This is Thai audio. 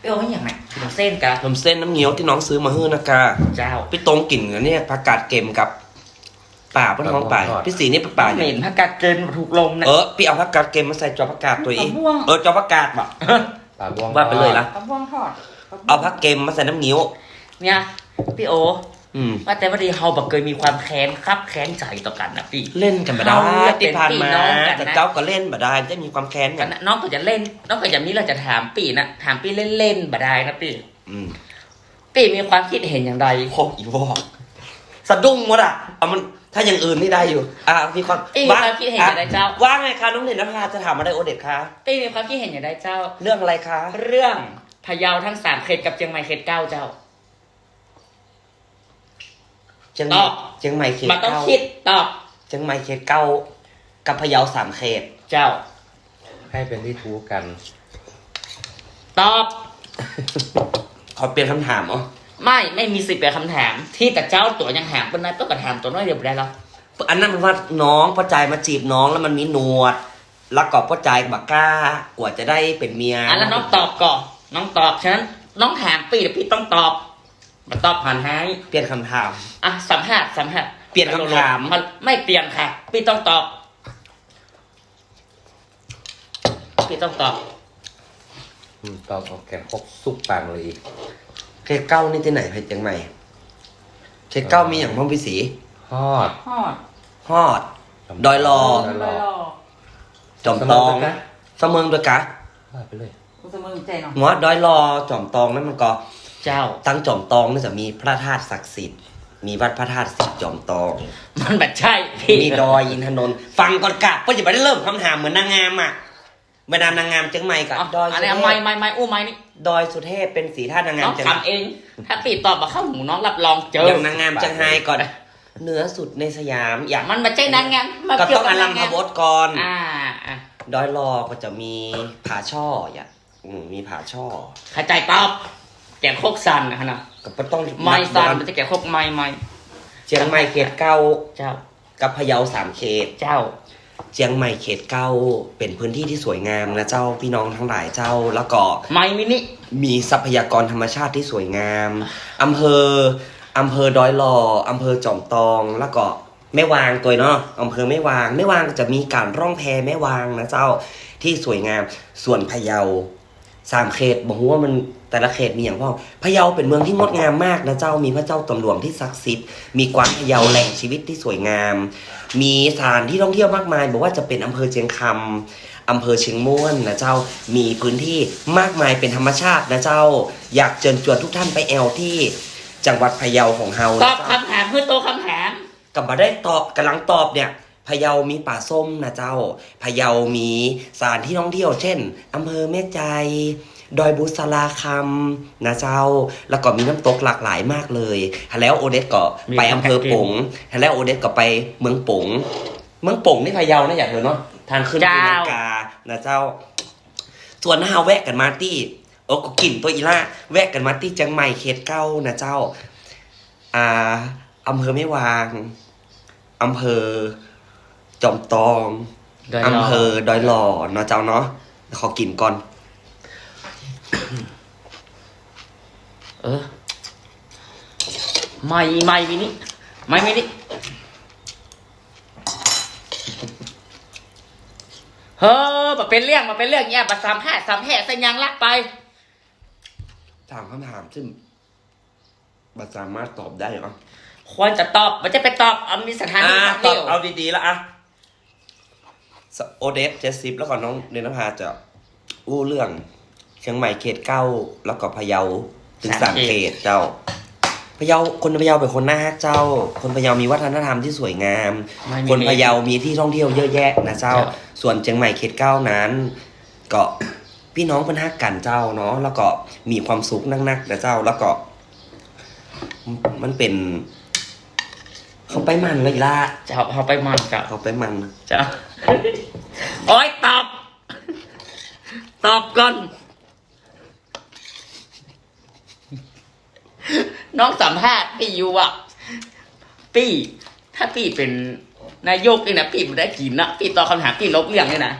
เปรี้ยวอย่างไรขนมเส้นกะขนมเส้นน้ำเงี้ยวที่น้องซื้อมาให้นะคะเจ้า พี่ตรงกลิ่นกับเนี่ยผักกาดเกมกับป่าพี่น้องป่าพี่สีนี่เป็นป่าเหม็นผักกาดเกินถูกลมนะเออพี่เอาผักกาดเกมมาใส่จอผักกาดตัวเองมะม่วงเออจอผักกาดว่ะปลาบ้วงว่าไปเลยละมะม่วงทอดเอาผักเกมมาใส่น้ำเงี้ยวเนี่ยพี่โอ อืม ว่าแต่ว่าดีเฮาบอกเคยมีความแค้นครับแค้นใจต่อกันนะพี่ เล่นกันมาได้เอาเป็นที่ผ่านมาพี่น้องกันนะ แต่เจ้าก็เล่นมาได้จะมีความแค้นกักันนนะน้องก็จะเล่น น้องก็จะมีเราจะถามปีนะถามปีเล่นๆบ่ได้นะพี่อืมปีมีความคิดเห็นอย่างไรโคกอีวอกสะดุ้งหมดอะเอามันถ้าอย่างอื่นนี่ได้อยู่ อะมีความปีมีความคิดเห็นอย่างไรเจ้าว่าไงคะน้องเด่นนภาจะถามอะไรโอเด็ดคะปีมีความคิดเห็นอย่างไรเจ้า เรื่องอะไรคะ เรื่องพะเยาทั้งสามเขตกับเชียงใหม่เขตเก้าเจ้า เชียงตอบ เชียงใหม่เขตมันต้องเก้าคิดตอบเชียงใหม่เขตเก้ากับพะเยาสามเขต เจ้า ให้เป็นที่ทูกัน ตอบ ขอเปลี่ยนคำถามอ๋อไม่ไม่มีสิทธิ์เป็นคำถาม ที่แต่เจ้าตัวยังถามเป็นนายต้องกระถามตัวน้อยเดียวบ่ได้หรอกอันนั้นเป็นว่าน้องพ่อใจายมาจีบน้องแล้วมันมีหนวด แล้วก็พ่อใจายบักกล้ากว่าจะได้เป็นเมียอันนั้นน้องตอบก่อนน้องตอบฉะนั้นน้องถามปีเดี๋ยวพี่ต้องตอบ มาตอบผ่านให้เปลี่ยนคำถาม อะสัมภาษณ์สัมภาษณ์เปลี่ยนคำถามนไม่เปลี่ยนค่ะ พี่ต้องตอบ พี่ต้องตอบอืมตอนเอาแกงคกซุปปังเลยอีกเขตเก้านี่ที่ไหนเพชรเชียงใหม่เขตเก้ามีอย่างพ่อพี่สีทอดทอดฮอด ดอยรอดอยรอจอมตองเสมอกันนะเสมิงด้วยกะว่าไปเลยคุณสมงใจเนาะหัวดอยรอจอมตองนั่นมันก็ เจ้า ตั้งจอมตองนี่จะมีพระธาตุศักดิ์สิทธิ์ มีวัดพระธาตุสิทธิ์จอมตอง มันแบบใช่พี่มีดอยอินทนนท์ฟังก่อนกะเพื่อจะไปได้เริ่มคำถามเหมือนนางงามอะเวลานางงามเชียงใหม่กับเอาดอยอันสุนี้เทเอาไม้พไม้ไม้อู้ไม้นี่ดอยสุเทพเป็นสีท่านางงาน้มองเชียงใหม่ทำเอง ถ้าปีตอบมาเข้าหูน้องรับรองเจออย่างนางงามเชียงไฮ้ก่อนเหนือสุดในสยามอย่างมันมาใจนางงามมาก็เกี่ยต้วองกับอลันางมพงามบดก่อน อ่าอะดอยรอก็จะมีผาช่ออย่างอืมมีผาช่อเข้าใจตอบ แกงโคกซันนะฮะนะก็ต้องไม้ซันมันจะแกงโคกไม้ไม้เชียงใหม่เขตเก้าเจ้า กับพะเยาสามเขต เจ้า เชียงใหม่เขตเก้าเป็นพื้นที่ที่สวยงามนะเจ้าพี่น้องทั้งหลายเจ้าแล้วก็ไม้มินิมีทรัพยากรธรรมชาติที่สวยงามอำเภออำเภอดอยหล่ออำเภอจอมตองแล้วก็แม่วางตัวเนาะอำเภอแม่วางแม่วางก็จะมีการร่องแพแม่วางนะเจ้าที่สวยงามส่วนพะเยาสามเขตบอกว่ามัน แต่ละเขตมีอย่างพ่อพะเยาเป็นเมืองที่งดงามมากนะเจ้ามีพระเจ้าตนหลวงที่ศักดิ์สิทธิ์มีกวางพะเยาแหล่งชีวิตที่สวยงาม มีสถานที่ท่องเที่ยวมากมายบอกว่าจะเป็นอำเภอเชียงคำอำเภอเชียงม่วนนะเจ้ามีพื้นที่มากมายเป็นธรรมชาตินะเจ้า อยากเชิญชวนทุกท่านไปแอลที่จังหวัดพะเยาของเฮาตอบนะเจ้าคำถามเพื่อโตวคำถาม กลับมาได้ตอบกำลังตอบเนี่ยพะเยามีป่าส้มนะเจ้าพะเยามีสถานที่ท่องเที่ยว เช่นอำเภอแม่ใจ ดอยบุษราคำนะเจ้า แล้วก็มีน้ำตกหลากหลายมากเลยแล้วโอเดสก็ไปอำเภอปงแล้วโอเดสก็ไปเมืองปงเมืองปงนี่พะเยานะอยากเห็นเนาะทางขึ้นเจ้าปีนังกานะเจ้า ส่วนถ้าเราแวะกันมาที่โอ้ก็กลิ่นตัวอีล่าแวะกันมาที่จังใหม่เขตเก้านะเจ้า อ่าอำเภอไม่วางอำเภอจอมตองดอยหล่ออำเภอดอยหล่อเนาะเจ้าเนาะขอกินก่อน เออ ไม่ไม่มินิไม่มินิเฮ้อมาเป็นเรื่องมาเป็นเรื่องเงี้ยมาสามแห่สามแห่สัญญังลักไป ถามคำถามซึ่งบัสามารถตอบได้เหรอ ควรจะตอบมันจะไปตอบเอามีสถานีอ่าทางตอเดีบยวเอาดีๆแล้วอะสโอเดสเจสซิปแล้วก็น้องเดนภาจะอู้เรื่องเชียงใหม่เขตเก้าแล้วก็พะเยาถึงสามเขตเจ้าพะเยาคนพะเยาเป็นคนน่ารักเจ้า คนพะเยามีวัฒนธรรมที่สวยงามไม่มีคนพะเยามีที่ท่องเที่ยวเยอะแยะนะเจ้าเจ้า ส่วนเชียงใหม่เขตเก้านั้นก็พี่น้องเป็นฮักกันเจ้าเนาะแล้วก็มีความสุขนักๆนะเจ้าแล้วก็ มันเป็น เขาไปมันเลยล่ะจะเอาเอาไปมันกับเขาไปมันจะโอ้ยตอบตอบก่อน น้องสัมภาษณ์พี่อยู่ว่าพี่ถ้าพี่เป็นนายกนี่นะพี่มันได้กินนะพี่ตอบคำถามพี่ลบเรื่องเลยนะ